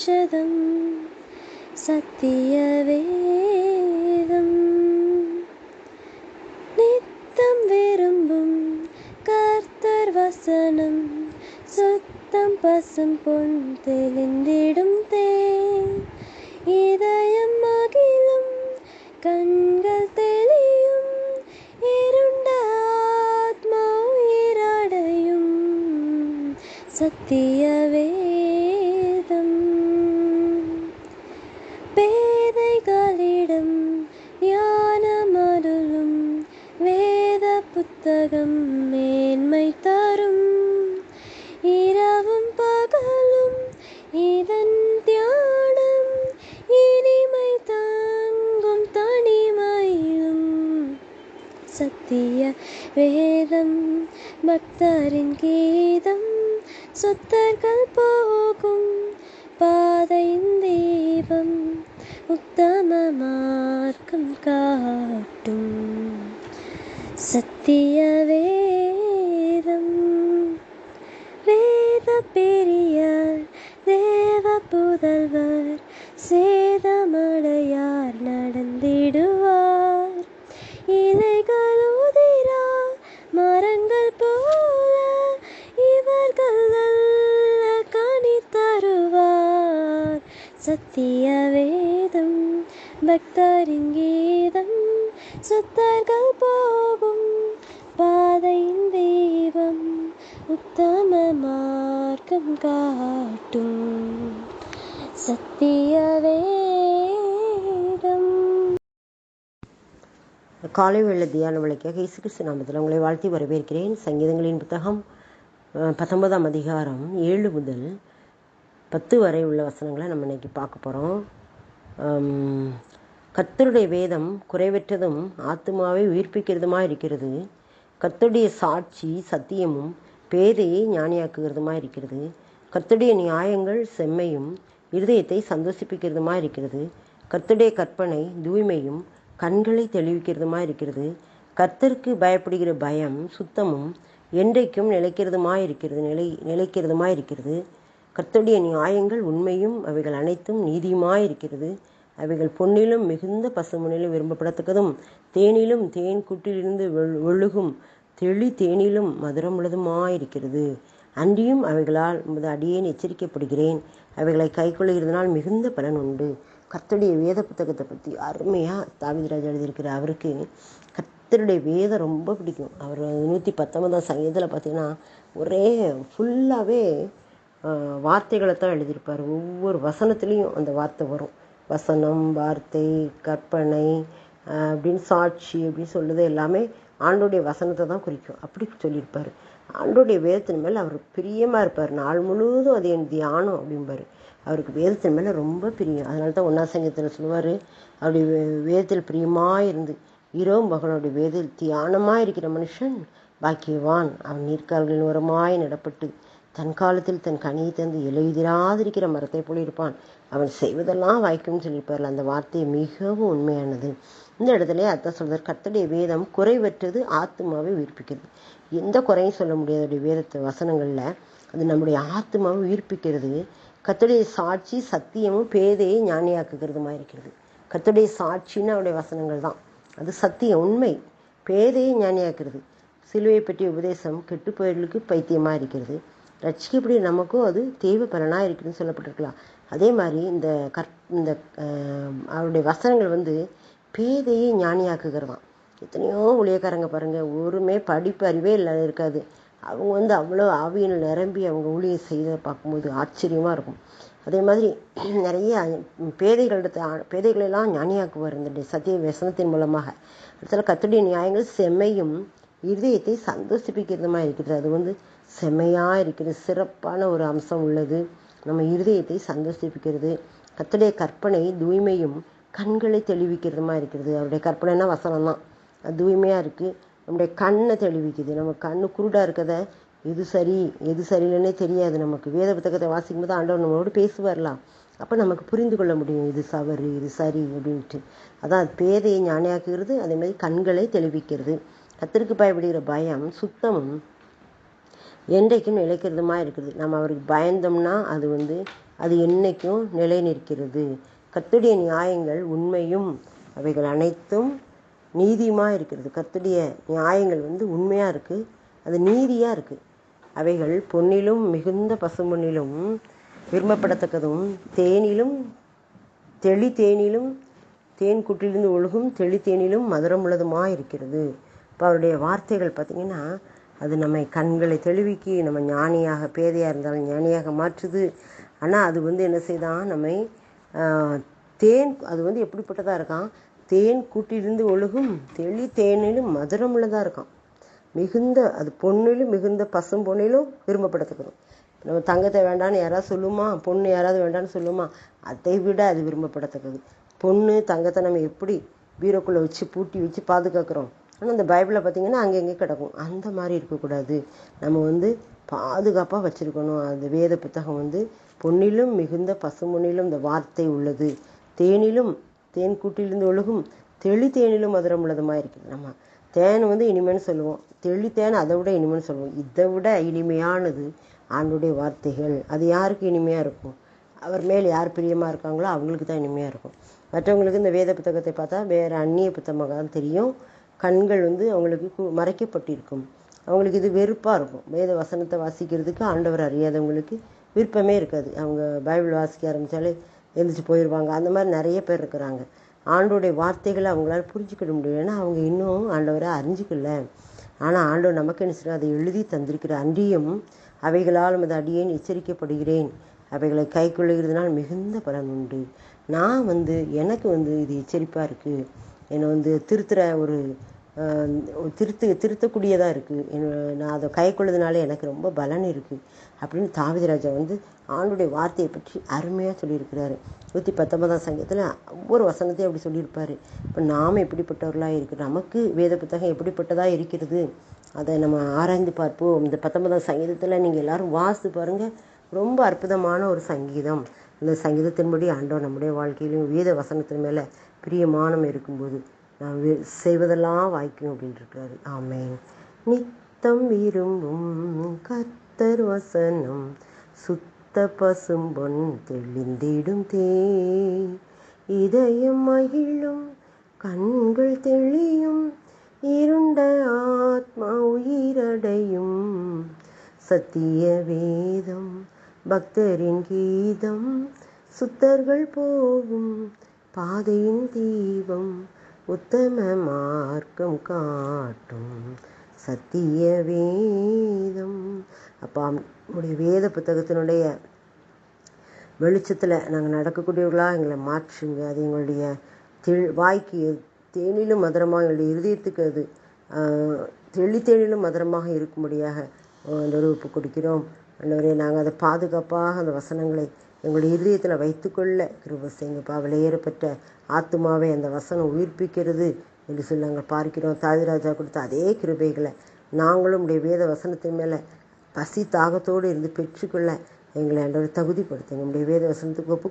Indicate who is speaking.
Speaker 1: ஔஷதம் சத்திய வேதம் நித்தம் விரும்பும் கர்த்தர் வசனம் சுத்தம் பசும் பொன் தெளிந்திடும் தேன் இதயம் மகிழும் கண்கள் புத்தகம் மேன்மை தரும். இரவும் பகலும் இதன் தியானம். இனிமை தாங்கும் தனிமையும். சத்திய வேதம் பக்தரின் கீதம் சுத்தர்கள் போகும் பாதையின் தீபம் உத்தம மார்க்கம் காட்டும். சத்திய வேதம். வேத பெரியார் தேவ புதல்வர் சேதமடையார் நடந்திடுவார். இலைகள் உதிரா மரங்கள் போல இவர்கள் கனி தருவார். சத்திய வேதம் பக்தரின் கீதம் சுத்தர்கள் போகும் உத்தம மார்க்கம் காட்டும் சத்திய வேதம்.
Speaker 2: காலை வெள்ள தியான விளக்கியாக இயேசு கிறிஸ்து நாமத்தில் உங்களை வாழ்த்தி வரவேற்கிறேன். சங்கீதங்களின் புத்தகம் பத்தொன்பதாம் அதிகாரம் ஏழு முதல் பத்து வரை உள்ள வசனங்களை நம்ம இன்னைக்கு பார்க்க போகிறோம் கத்தருடைய வேதம் குறைவற்றதும் ஆத்மாவை உயிர்ப்பிக்கிறதுமா இருக்கிறது. கத்தருடைய சாட்சி சத்தியமும் பேதையை ஞானியாக்குகிறதுமா இருக்கிறது? கர்த்துடைய நியாயங்கள் செம்மையும் இருதயத்தை சந்தோஷிப்பிக்கிறதுமா இருக்கிறது? கர்த்துடைய கற்பனை தூய்மையும் கண்களை தெளிவிக்கிறதுமா இருக்கிறது? கர்த்தருக்கு பயப்படுகிற பயம் சுத்தமும் என்றைக்கும் நிலைக்கிறதுமா இருக்கிறது? நிலை நிலைக்கிறதுமா இருக்கிறது? கர்த்தருடைய நியாயங்கள் உண்மையும் அவைகள் அனைத்தும் நீதியுமாய் இருக்கிறது? அவைகள் பொன்னிலும் மிகுந்த பசுமணிலும் விரும்பப்படத்தக்கதும் தேனிலும் தேன் கூட்டிலிருந்து ஒழுகும் தெளி தேனிலும் மதுரமுள்ளதுமாயிருக்கிறது அன்றியும் அவைகளால் உமது அடியேன் எச்சரிக்கப்படுகிறேன். அவைகளை கைக்கொள்ளுகிறதுனால் மிகுந்த பலன் உண்டு. கர்த்தருடைய வேத புத்தகத்தை பற்றி அருமையாக தாவிதராஜ் எழுதியிருக்கிற அவருக்கு கர்த்தருடைய வேதம் ரொம்ப பிடிக்கும். அவர் நூற்றி பத்தொன்பதாம் சங்கீதத்தில் பார்த்தீங்கன்னா ஒரே ஃபுல்லாகவே வார்த்தைகளை தான் எழுதியிருப்பார். ஒவ்வொரு வசனத்துலேயும் அந்த வார்த்தை வரும். வசனம் வார்த்தை கற்பனை அப்படின்னு சாட்சி அப்படின்னு சொல்லுது எல்லாமே ஆண்டோடைய வசனத்தை தான் குறிக்கும். அப்படி சொல்லியிருப்பார். ஆண்டோடைய வேதத்தின் மேலே அவர் பிரியமாக இருப்பார். நாள் முழுவதும் அது என் தியானம் அப்படிம்பார். அவருக்கு வேதத்தின் மேலே ரொம்ப பிரியம். அதனால தான் ஒன்றா சங்கத்தில் சொல்லுவார் அவருடைய வே- வேதத்தில் பிரியமாக இருந்து இரவு மகனுடைய வேதத்தில் தியானமாக இருக்கிற மனுஷன் பாக்கியவான். அவன் நீர்க்கால்களின் உரமாய் நடப்பட்டு தன் காலத்தில் தன் கனியை தந்து எழுதிராதிருக்கிற மரத்தை போல இருப்பான். அவன் செய்வதெல்லாம் வாய்க்கும்னு சொல்லியிருப்பார்கள். அந்த வார்த்தை மிகவும் உண்மையானது. இந்த இடத்துல அர்த்தம் சொல்கிறார் கத்தடைய வேதம் குறைவற்றது ஆத்மாவை உயிர்ப்பிக்கிறது. எந்த குறையும் சொல்ல முடியாது. வேதத்தை வசனங்களில் அது நம்முடைய ஆத்மாவை உயிர்ப்பிக்கிறது. கத்துடைய சாட்சி சத்தியமும் பேதையை ஞானியாக்குகிறதுமா இருக்கிறது. கத்துடைய சாட்சின்னு அவருடைய வசனங்கள் தான். அது சத்தியம் உண்மை. பேதையை ஞானியாக்குறது. சிலுவை பற்றிய உபதேசம் கெட்டு போயர்களுக்கு பைத்தியமாக இருக்கிறது. ரட்சிக்கப்படி நமக்கும் அது தேவை பலனாக இருக்குதுன்னு சொல்லப்பட்டிருக்கலாம். அதே மாதிரி இந்த கற் இந்த அவருடைய வசனங்கள் வந்து பேதையை ஞானியாக்குகிறதாம். எத்தனையோ ஊழியக்காரங்க பாருங்கள் ஒருமே படிப்பு அறிவே இல்லாத இருக்காது. அவங்க வந்து அவ்வளோ ஆவியில் நிரம்பி அவங்க ஊழியம் செய்த பார்க்கும்போது ஆச்சரியமாக இருக்கும். அதே மாதிரி நிறைய பேதைகளிடத்தை பேதைகளெல்லாம் ஞானியாக்குவார் இந்த சத்திய வசனத்தின் மூலமாக. அடுத்தால கத்துடைய நியாயங்கள் செம்மையும் இருதயத்தை சந்தோஷிப்பிக்கிறதுமா இருக்கிறது. அது வந்து செம்மையாக இருக்கிறது சிறப்பான ஒரு அம்சம் உள்ளது. நம்ம இருதயத்தை சந்தோஷிப்பிக்கிறது. கத்துடைய கற்பனை தூய்மையும் கண்களை தெளிவிக்கிறதுமா இருக்கிறது. அவருடைய கற்பனைனா வசனம் தான் அது தூய்மையாக இருக்குது நம்முடைய கண்ணை தெளிவிக்குது. நம்ம கண்ணு குருடாக இருக்கிறத எது சரி எது சரியில்லைன்னே தெரியாது நமக்கு. வேத புத்தகத்தை வாசிக்கும் போது ஆண்டவர் நம்மளோடு பேசுவார்லாம் அப்போ நமக்கு புரிந்து கொள்ள முடியும். இது சவறு இது சரி அப்படின்ட்டு. அதான் பேதையை ஞானியாக்குகிறது. அதே மாதிரி கண்களை தெளிவிக்கிறது. கத்திற்கு பயப்படுகிற பயம் சுத்தமும் என்றைக்கும் நிலைக்கிறதுமா இருக்குது. நம்ம அவருக்கு பயந்தோம்னா அது வந்து அது என்றைக்கும் நிலை நிற்கிறது. கத்துடைய நியாயங்கள் உண்மையும் அவைகள் அனைத்தும் நீதியுமாக இருக்கிறது. கத்துடைய நியாயங்கள் வந்து உண்மையாக இருக்குது அது நீதியாக இருக்குது அவைகள் பொன்னிலும் மிகுந்த பசுமொன்னிலும் விரும்பப்படத்தக்கதும் தேனிலும் தெளி தேனிலும் தேன் குட்டிலிருந்து ஒழுகும் தெளி தேனிலும் மதுரம் உள்ளதுமா இருக்கிறது. இப்போ அவருடைய வார்த்தைகள் பார்த்திங்கன்னா அது நம்மை கண்களை தெளிவிக்கி நம்ம ஞானியாக பேதையாக இருந்தாலும் ஞானியாக மாற்றுது. ஆனால் அது வந்து என்ன செய்தான் நம்மை தேன் அது வந்து எப்படிப்பட்டதாக இருக்கான்? தேன் கூட்டிலிருந்து ஒழுகும் தெளி தேனிலும் மதுரம் உள்ளதாக இருக்கான். மிகுந்த அது பொண்ணிலும் மிகுந்த பசும் பொண்ணிலும் விரும்பப்படத்தக்கதும் நம்ம தங்கத்தை வேண்டான்னு யாராவது சொல்லுமா? பொண்ணு யாராவது வேண்டான்னு சொல்லுமா? அதை விட அது விரும்பப்படத்தக்கது. பொண்ணு தங்கத்தை நம்ம எப்படி பீரோக்குள்ளே வச்சு பூட்டி வச்சு பாதுகாக்கிறோம்? ஆனால் அந்த பைபிளை பார்த்திங்கன்னா அங்கங்கே கிடக்கும். அந்த மாதிரி இருக்கக்கூடாது. நம்ம வந்து பாதுகாப்பாக வச்சுருக்கணும். அந்த வேத புத்தகம் வந்து பொன்னிலும் மிகுந்த பசுமொன்னிலும் இந்த வார்த்தை உள்ளது. தேனிலும் தேன் கூட்டிலிருந்து ஒழுகும். தெளி தேனிலும் மதுரம் உள்ளதுமாக இருக்குது. நம்ம தேன் வந்து இனிமைன்னு சொல்லுவோம். தெளி தேன் அதை விட இனிமைன்னு சொல்லுவோம். இதை விட இனிமையானது ஆண்டுடைய வார்த்தைகள். அது யாருக்கு இனிமையாக இருக்கும்? அவர் மேல் யார் பிரியமாக இருக்காங்களோ அவங்களுக்கு தான் இனிமையாக இருக்கும். மற்றவங்களுக்கு இந்த வேத புத்தகத்தை பார்த்தா வேறு அந்நிய புத்தகமாக தான் தெரியும். கண்கள் வந்து அவங்களுக்கு மறைக்கப்பட்டிருக்கும். அவங்களுக்கு இது வெறுப்பாக இருக்கும். வேத வசனத்தை வாசிக்கிறதுக்கு ஆண்டவர் அறியாதவங்களுக்கு விருப்பமே இருக்காது. அவங்க பைபிள் வாசிக்க ஆரம்பித்தாலே எழுந்திரிச்சு போயிடுவாங்க அந்த மாதிரி நிறைய பேர் இருக்கிறாங்க. ஆண்டோடைய வார்த்தைகளை அவங்களால புரிஞ்சுக்கிட முடியும் ஏன்னா அவங்க இன்னும் ஆண்டவரை அறிஞ்சிக்கல. ஆனால் ஆண்டவர் நமக்கு என்ன அதை எழுதி தந்திருக்கிற அன்றியும் அவைகளால் அது அடியேன் எச்சரிக்கப்படுகிறேன். அவைகளை கை கொள்ளுகிறதுனால் மிகுந்த பலன் உண்டு. நான் வந்து எனக்கு வந்து இது எச்சரிப்பாக இருக்குது என்னை வந்து திருத்துற ஒரு திருத்து திருத்தக்கூடியதாக இருக்குது நான் அதை கை கொள்ளதுனால எனக்கு ரொம்ப பலன் இருக்குது அப்படின்னு தாவிதராஜா வந்து ஆண்டுடைய வார்த்தையை பற்றி அருமையாக சொல்லியிருக்கிறாரு. நூற்றி பத்தொன்பதாம் சங்கத்தில் ஒவ்வொரு வசனத்தையும் அப்படி சொல்லியிருப்பார். இப்போ நாம் எப்படிப்பட்டவர்களாக இருக்குது நமக்கு வேத புத்தகம் எப்படிப்பட்டதாக இருக்கிறது அதை நம்ம ஆராய்ந்து பார்ப்போம். இந்த பத்தொன்பதாம் சங்கீதத்தில் நீங்கள் எல்லோரும் வாசித்து பாருங்கள் ரொம்ப அற்புதமான ஒரு சங்கீதம். இந்த சங்கீதத்தின்படி ஆண்டவர் நம்முடைய வாழ்க்கையிலும் வேத வசனத்தின் மேலே பிரியமானம் இருக்கும்போது நான் செய்வதெல்லாம் வாய்க்கும் அப்படின்ட்டுருக்காரு ஆமேன். நித்தம் விரும்பும் கத்தர் வசனம் சுத்த பசும்பொன் தெளிந்திடும் தே இதயம் மகிழும் கண்கள் தெளியும் இருண்ட ஆத்மா உயிரடையும். சத்திய வேதம் பக்தரின் கீதம் சுத்தர்கள் போகும் பாதையின் தீபம் உத்தம மார்க்கம் காட்டும் சத்திய வேதம். அப்போ நம்முடைய வேத புத்தகத்தினுடைய வெளிச்சத்தில் நாங்கள் நடக்கக்கூடியவர்களாக எங்களை மாற்றுங்க. அது எங்களுடைய தெள் வாய்க்கு தேனிலும் மதுரமாக எங்களுடைய இருதயத்துக்கு அது தெளித்தேனிலும் மதுரமாக இருக்கும்படியாக அந்த ஒப்பு கொடுக்கிறோம். அண்டவரே நாங்கள் அதை பாதுகாப்பாக அந்த வசனங்களை எங்களுடைய இருதயத்தில் வைத்துக்கொள்ள கிருப செய்யுங்கப்பா விலையேறப்பட்ட ஆத்மாவை அந்த வசனம் உயிர்ப்பிக்கிறது என்று சொல்லி நாங்கள் பார்க்கிறோம். தாவிராஜா கொடுத்த அதே கிருபைகளை நாங்களும் உடைய வேத வசனத்தின் மேலே பசி தாகத்தோடு இருந்து பெற்றுக்கொள்ள எங்களை அன்றவர் தகுதிப்படுத்துங்க. நம்முடைய வேத வசனத்துக்கு ஒப்பு